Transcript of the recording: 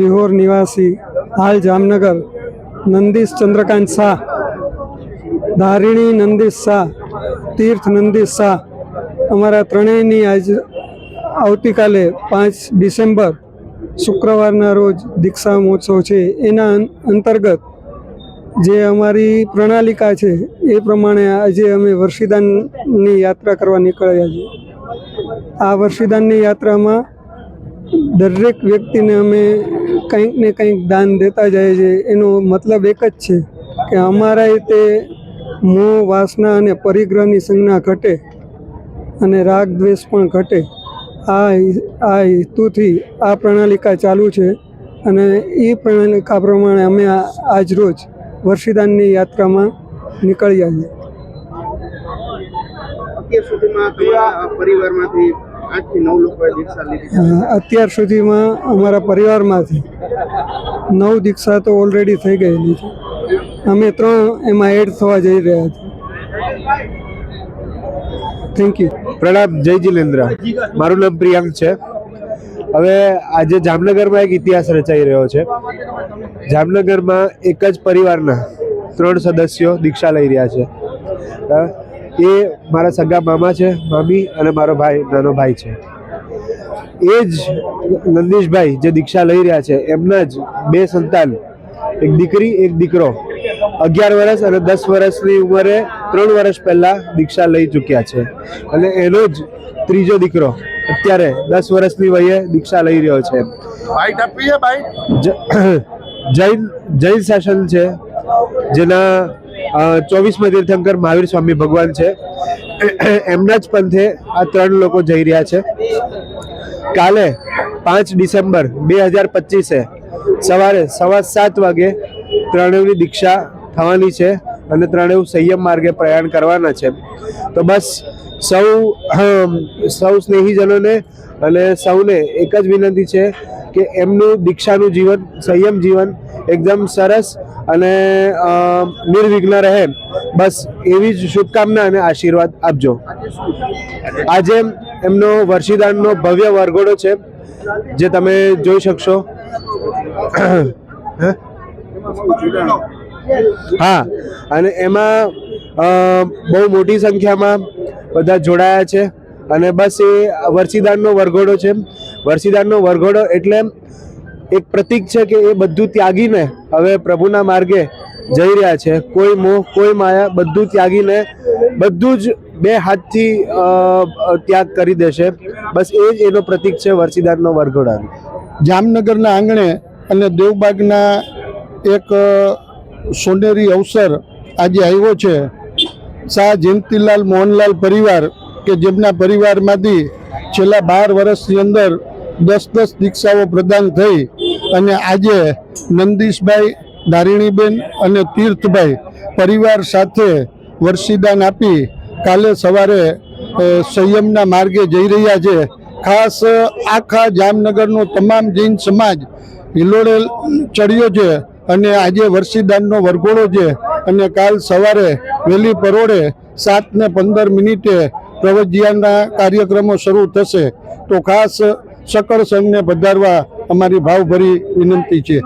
સિહોર નિવાસી હાલ જામનગર નંદીશ ચંદ્રકાંત શાહ, ધારિણી નંદીશ શાહ, તીર્થ નંદીશ શાહ અમારા ત્રણેયની આજ આવતીકાલે પાંચ ડિસેમ્બર શુક્રવારના રોજ દીક્ષા મહોત્સવ છે. એના અંતર્ગત જે અમારી પ્રણાલિકા છે એ પ્રમાણે આજે અમે વર્ષીદાનની યાત્રા કરવા નીકળ્યા છીએ. આ વર્ષિદાનની યાત્રામાં દરેક વ્યક્તિને અમે કંઈક ને કંઈક દાન દેતા જાય છે. એનો મતલબ એક જ છે કે અમારા તે મોહ, વાસના અને પરિગ્રહની સંજ્ઞા ઘટે અને રાગ દ્વેષ પણ ઘટે. આ આ હેતુથી આ પ્રણાલિકા ચાલુ છે અને એ પ્રણાલિકા પ્રમાણે અમે આજ રોજ વર્ષિદાનની યાત્રામાં નીકળ્યા છીએ. અત્યાર સુધીમાં પરિવારમાંથી આઠથી નવ લોકોએ દીક્ષા લીધી છે. અ, અત્યાર સુધીમાં અમારા પરિવારમાંથી નવ દીક્ષા તો ઓલરેડી થઈ ગયેલી છે. અમે ત્રણ એમાં એડ થવા જઈ રહ્યા છીએ. થેન્ક યુ પ્રણામ જય જીલેન્દ્ર. મારું નામ પ્રિયાંક છે. હવે આજે જામનગરમાં એક ઇતિહાસ રચાઈ રહ્યો છે. જામનગરમાં એક જ પરિવારના ત્રણ સદસ્યો દીક્ષા લઈ રહ્યા છે. એ મારા સગા મામા છે મામી અને મારો ભાઈ નાનો ભાઈ છે. એ જ નંદીશભાઈ જે દીક્ષા લઈ રહ્યા છે એમના જ બે સંતાન એક દીકરી એક દીકરો. અગિયાર વર્ષ અને દસ વર્ષની ઉંમરે ત્રણ વર્ષ પહેલા દીક્ષા લઈ ચૂક્યા છે. અને એનો જ ત્રીજો દીકરો અત્યારે દસ વર્ષની વયે દીક્ષા લઈ રહ્યો છે. જૈન જૈન શાસન છે જેના ચોવીસમાં તીર્થંકર મહાવીર સ્વામી ભગવાન છે. એમના જ પંથે આ ત્રણ લોકો જઈ રહ્યા છે. કાલે પાંચ ડિસેમ્બર બે હજાર પચીસે સવારે સવા સાત વાગે ત્રણેયની દીક્ષા થવાની છે અને ત્રણેય સંયમ માર્ગે પ્રયાણ કરવાના છે. તો બસ સૌ સૌ સ્નેહીજનોને અને સૌને એક જ વિનંતી છે કે એમનું દીક્ષાનું જીવન, સંયમ જીવન એકદમ સરસ અને નિર્વિઘ્ન રહે. બસ એવી જ શુભકામના અને આશીર્વાદ આપજો. આજે એમનો વર્ષીદાનનો ભવ્ય વરઘોડો છે, જે તમે જોઈ શકશો. હે? અને એમાં બહુ મોટી સંખ્યામાં બધા જોડાયા છે. અને બસ એ વર્ષીદાનનો વરઘોડો છે. વર્ષીદાનનો વરઘોડો એટલે એક પ્રતીક છે કે એ બધું ત્યાગીને હવે પ્રભુના માર્ગે જઈ રહ્યા છે. કોઈ મોહ, કોઈ માયા બધું ત્યાગીને બધું જ બે હાથથી ત્યાગ કરી દેશે. બસ એ જ એનો પ્રતીક છે વર્ષીદાનનો વરઘોડા. જામનગરના આંગણે અને દેવબાગના એક સોનેરી અવસર આજે આવ્યો છે. શાહ જયંતિલાલ મોહનલાલ પરિવાર કે જેમના પરિવારમાંથી છેલ્લા બાર વર્ષની અંદર દસ દસ દીક્ષાઓ પ્રદાન થઈ અને આજે નંદીશભાઈ ધારિણીબેન અને તીર્થભાઈ પરિવાર સાથે વર્ષીદાન આપી કાલે સવારે સંયમના માર્ગે જઈ રહ્યા છે. ખાસ આખા જામનગરનો તમામ જૈન સમાજ હિલોડે ચડ્યો છે અને આજે વર્ષીદાનનો વરઘોડો છે અને કાલ સવારે વહેલી પરોળે સાત ને પંદર મિનિટે પ્રવજિયાના કાર્યક્રમો શરૂ થશે. તો ખાસ સકળ સંઘને પધારવા અમારી ભાવભરી વિનંતી છે.